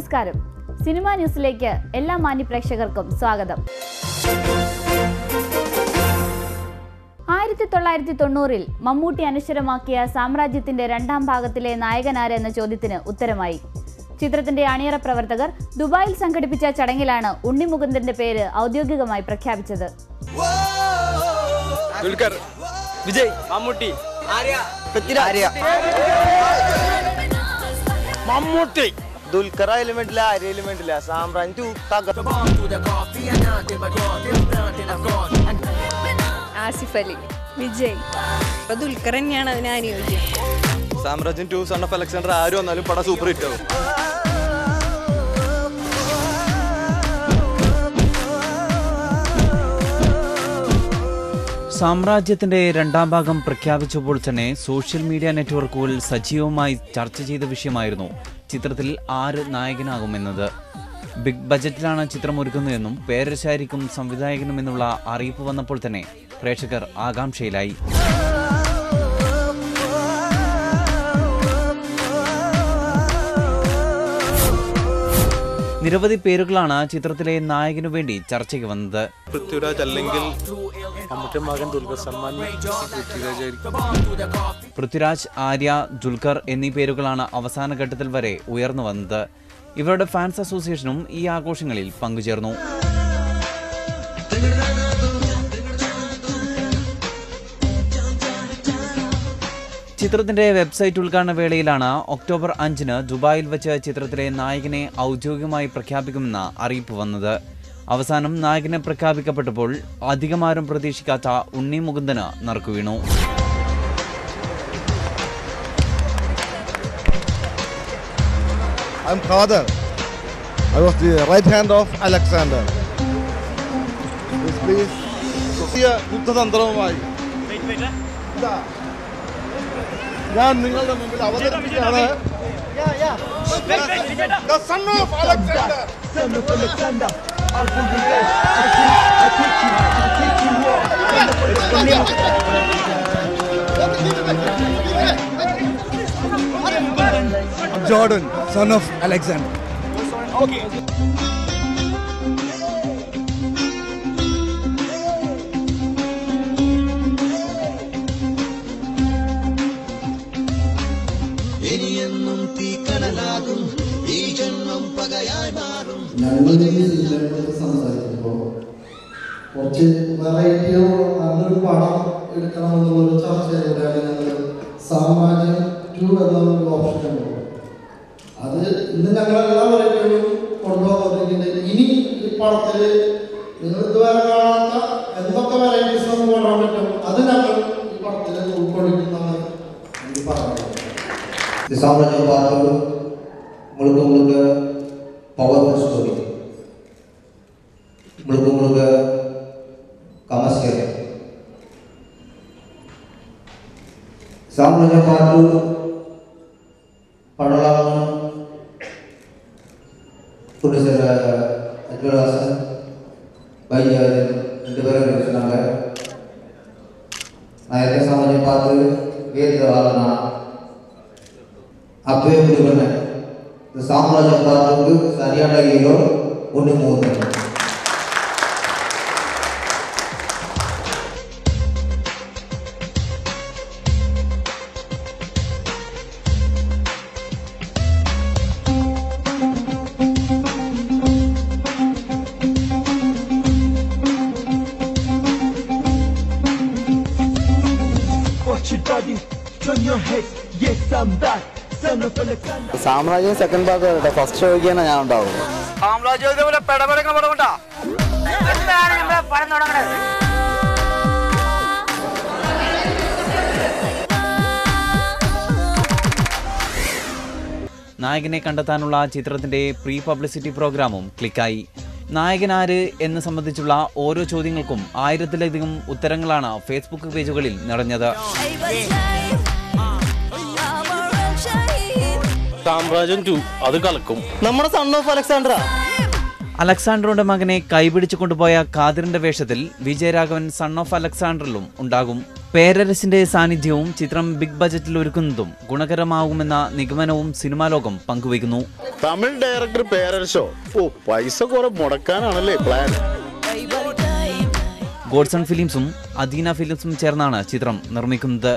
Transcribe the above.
നമസ്കാരം. സിനിമ ന്യൂസിലേക്ക് എല്ലാ മാന്യ പ്രേക്ഷകർക്കും സ്വാഗതം. ആയിരത്തി തൊള്ളായിരത്തി തൊണ്ണൂറിൽ മമ്മൂട്ടി അനശ്വരമാക്കിയ സാമ്രാജ്യത്തിന്റെ രണ്ടാം ഭാഗത്തിലെ നായകനാര് എന്ന ചോദ്യത്തിന് ഉത്തരമായി. ചിത്രത്തിന്റെ അണിയറ പ്രവർത്തകർ ദുബായിൽ സംഘടിപ്പിച്ച ചടങ്ങിലാണ് ഉണ്ണി ഉണ്ണിമുകുന്ദന്റെ പേര് ഔദ്യോഗികമായി പ്രഖ്യാപിച്ചത്. വിജയ് മമ്മൂട്ടി പൃഥ്വിരാജ്. മമ്മൂട്ടി. ദുൽഖർ എലിമെന്റില്ല അരി എലിമെന്റില്ല വേണ്ടില്ല. സാമ്രാജ്യം ടു ആസിഫ് അലി വിജയ്. അപ്പൊ ദുൽഖർ തന്നെയാണ് അതിന് അനുയോജ്യം. സാമ്രാജ്യം ടു സൺ ഓഫ് അലക്സാണ്ടർ ആര് വന്നാലും പടം സൂപ്പർ ഹിറ്റ് ആവും. സാമ്രാജ്യത്തിന്റെ രണ്ടാം ഭാഗം പ്രഖ്യാപിച്ചപ്പോൾ തന്നെ സോഷ്യൽ മീഡിയ നെറ്റ്വർക്കുകൾ സജീവമായി ചർച്ച ചെയ്ത വിഷയമായിരുന്നു ചിത്രത്തിൽ ആര് നായകനാകുമെന്നത്. ബിഗ് ബജറ്റിലാണ് ചിത്രം ഒരുക്കുന്നതെന്നും പേരശാരിക്കും സംവിധായകനുമെന്നുള്ള അറിയിപ്പ് വന്നപ്പോൾ തന്നെ പ്രേക്ഷകർ ആകാംക്ഷയിലായി. നിരവധി പേരുകളാണ് ചിത്രത്തിലെ നായകനു വേണ്ടി ചർച്ചയ്ക്ക് വന്നത്. പൃഥ്വിരാജ് അല്ലെങ്കിൽ മമ്മൂട്ടി മകൻ ദുൽഖർ സൽമാൻ പൃഥ്വിരാജ് ആര്യ ദുൽഖർ എന്നീ പേരുകളാണ് അവസാന ഘട്ടത്തിൽ വരെ ഉയർന്നു വന്നത്. ഇവരുടെ ഫാൻസ് അസോസിയേഷനും ഈ ആഘോഷങ്ങളിൽ പങ്കുചേർന്നു. ചിത്രത്തിന്റെ വെബ്സൈറ്റ് ഉദ്ഘാടന വേളയിലാണ് ഒക്ടോബർ അഞ്ചിന് ദുബായിൽ വെച്ച് ചിത്രത്തിലെ നായകനെ ഔദ്യോഗികമായി പ്രഖ്യാപിക്കുമെന്ന അറിയിപ്പ് വന്നത് അവസാനം നായകനെ പ്രഖ്യാപിക്കപ്പെട്ടപ്പോൾ അധികമാരും പ്രതീക്ഷിക്കാത്ത Unni Mukundan നറുക്കുവീണു I'm Kader. I was the right hand of Alexander. Please, please. പുതിയ യുദ്ധതന്ത്രവുമായി ഇതാ, ഞാൻ നിങ്ങളുടെ മുമ്പിൽ അവതരിപ്പിക്കുകയാണ് The son of Alexander. Jordan, son of Alexander. ഞങ്ങൾ സംസാരിക്കുമ്പോൾ കുറച്ച് വെറൈറ്റിയോ നല്ലൊരു പടം എടുക്കണമെന്നുള്ളൊരു ചർച്ചയിലൂടെയാണ് ഞങ്ങൾ സാമാന്യം ടു എന്നൊരു ഓപ്ഷൻ ഉണ്ട് അത് ഇന്ന് ഞങ്ങളെല്ലാ വെറൈറ്റികളും കൊണ്ടുപോകുന്നുണ്ടെങ്കിൽ ഇനി ഈ പടത്തിൽ നിങ്ങൾ ഇതുവരെ കാണാത്ത എന്തൊക്കെ വെറൈറ്റീസ് നമുക്ക് കൊണ്ടുപോകാൻ പറ്റും അത് ഞങ്ങൾ ഈ പടത്തിൽ ഉൾക്കൊള്ളിക്കുന്നതാണ് എനിക്ക് പറയുന്നത് സാമ്രാജ്യം പാർട്ടികളും മുഴുക്ക മുഴുക്ക தமிழக காப்பு படலாம்னு ப்ரொடியூசர் அஜ்வலாசன் பையன் ரெண்டு பேரும் சொன்னாங்க நான் எத்தனை சமாஜம் பார்த்து வேதியில் வாழனா அப்பவே முடிவு பண்ணேன் இந்த சாம்ராஜ்யம் பார்த்தவங்களுக்கு சரியான ஹீரோ ஒன்று மூணு സാമ്രാജ്യ സാമ്രാജ്യം സെക്കൻഡ് ഭാഗം ഫസ്റ്റ് ഷോയ്ക്ക് തന്നെ ഞാൻ ഉണ്ടാവുന്നത് നായകനെ കണ്ടെത്താനുള്ള ചിത്രത്തിന്റെ പ്രീ പബ്ലിസിറ്റി പ്രോഗ്രാമും ക്ലിക്കായി നായകനാര് എന്ന് സംബന്ധിച്ചുള്ള ഓരോ ചോദ്യങ്ങൾക്കും ആയിരത്തിലധികം ഉത്തരങ്ങളാണ് ഫേസ്ബുക്ക് പേജുകളിൽ നിറഞ്ഞത്. സാമ്രാജ്യം ടു അത് കലക്കും. നമ്മുടെ സൺ ഓഫ് അലക്സാണ്ടർ അലക്സാണ്ടറുടെ മകനെ കൈപിടിച്ചു കൊണ്ടുപോയ ഖാദിറിന്റെ വേഷത്തിൽ വിജയരാഘവൻ സൺ ഓഫ് അലക്സാണ്ടറിലും ഉണ്ടാകും. പേരരസിന്റെ സാന്നിധ്യവും ചിത്രം ബിഗ് ബജറ്റിൽ ഒരുക്കുന്നതും ഗുണകരമാകുമെന്ന നിഗമനവും സിനിമാ ലോകം പങ്കുവയ്ക്കുന്നു. തമിഴ് ഡയറക്ടർ പേരരശോ ഓ പൈസ കുറെ മുടക്കാനാണല്ലേ പ്ലാൻ ഗോഡ്സൺ ഫിലിംസും അദീന ഫിലിംസും ചേർന്നാണ് ചിത്രം നിർമ്മിക്കുന്നത്.